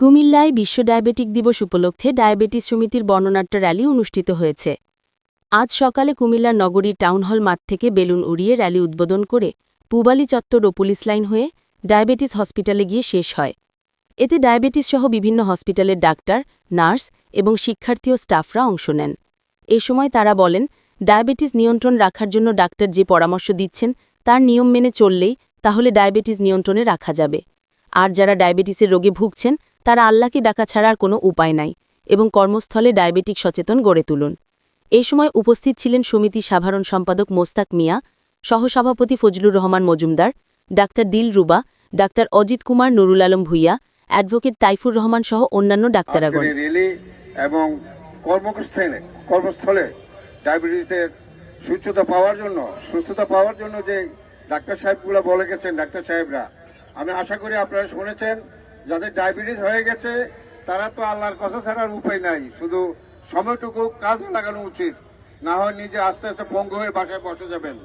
কুমিল্লায় বিশ্ব ডায়াবেটিক দিবস উপলক্ষে ডায়াবেটিস সমিতির বর্ণনাট্য র্যালি অনুষ্ঠিত হয়েছে। আজ সকালে কুমিল্লার নগরীর টাউন হল মাঠ থেকে বেলুন উড়িয়ে র্যালি উদ্বোধন করে পুবালি চত্বর ও পুলিশ লাইন হয়ে ডায়াবেটিস হসপিটালে গিয়ে শেষ হয়। এতে ডায়াবেটিস সহ বিভিন্ন হসপিটালের ডাক্তার, নার্স এবং শিক্ষার্থী ও স্টাফরা অংশ নেন। এ সময় তারা বলেন, ডায়াবেটিস নিয়ন্ত্রণ রাখার জন্য ডাক্তার যে পরামর্শ দিচ্ছেন, তার নিয়ম মেনে চললেই তাহলে ডায়াবেটিস নিয়ন্ত্রণে রাখা যাবে। আর যারা ডায়াবেটিসের রোগে ভুগছেন, তারা আল্লাহকে ডাকা ছাড়া আর কোনো উপায় নাই এবং কর্মস্থলে ডায়াবেটিক সচেতন গড়ে তুলুন। এই সময় উপস্থিত ছিলেন সমিতি সাধারণ সম্পাদক মোস্তাক মিয়া, সহসভাপতি ফজলুর রহমান মজুমদার, ডাক্তার দিল রুবা, ডাক্তার অজিত কুমার নুরুল আলম ভুইয়া, অ্যাডভোকেট তাইফুর রহমান সহ অন্যান্য ডাক্তারাগণ। এবং কর্মস্থলে কর্মস্থলে ডায়াবেটিসের সুস্থতা পাওয়ার জন্য সুস্থতা পাওয়ার জন্য যে ডাক্তার সাহেবগুলো বলে গেছেন, ডাক্তার সাহেবরা আমি আশা করি আপনারা শুনেছেন, যাদের ডায়াবেটিস হয়ে গেছে, তারা তো আল্লাহর কথা ছাড়ার উপায় নাই, শুধু সময়টুকু কাজে লাগানো উচিত। না হয় নিজে আস্তে আস্তে পঙ্গু হয়ে বাসায় বসে যাবেন।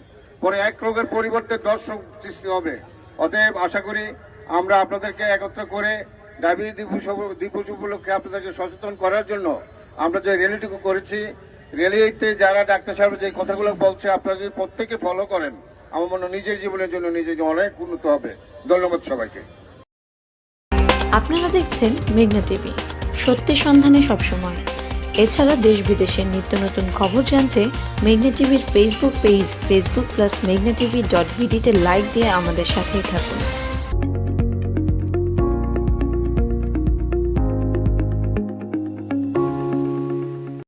পরে এক রোগের পরিবর্তে দশ রোগ সৃষ্টি হবে। অতএব আশা করি আমরা আপনাদেরকে একত্র করে ডায়াবেটিস দিবস উপলক্ষে আপনাদেরকে সচেতন করার জন্য আমরা যে র্যালিটুকু করেছি, র্যালিতে যারা ডাক্তার সাহেব যে কথাগুলো বলছে, আপনারা যদি প্রত্যেকে ফলো করেন আমার মনে নিজের জীবনের জন্য নিজেকে অনেক উন্নত হবে। ধন্যবাদ সবাইকে। আপনারা দেখছেন মেঘনা টিভি। সত্যি সন্ধানে সবসময়। এছাড়া দেশ বিদেশের নিত্য নতুন খবর জানতে মেঘনা টিভির ফেসবুক পেজ ফেসবুক প্লাস মেঘনা টিভি ডট ভিডিতে লাইক দিয়ে আমাদের সাথেই থাকুন।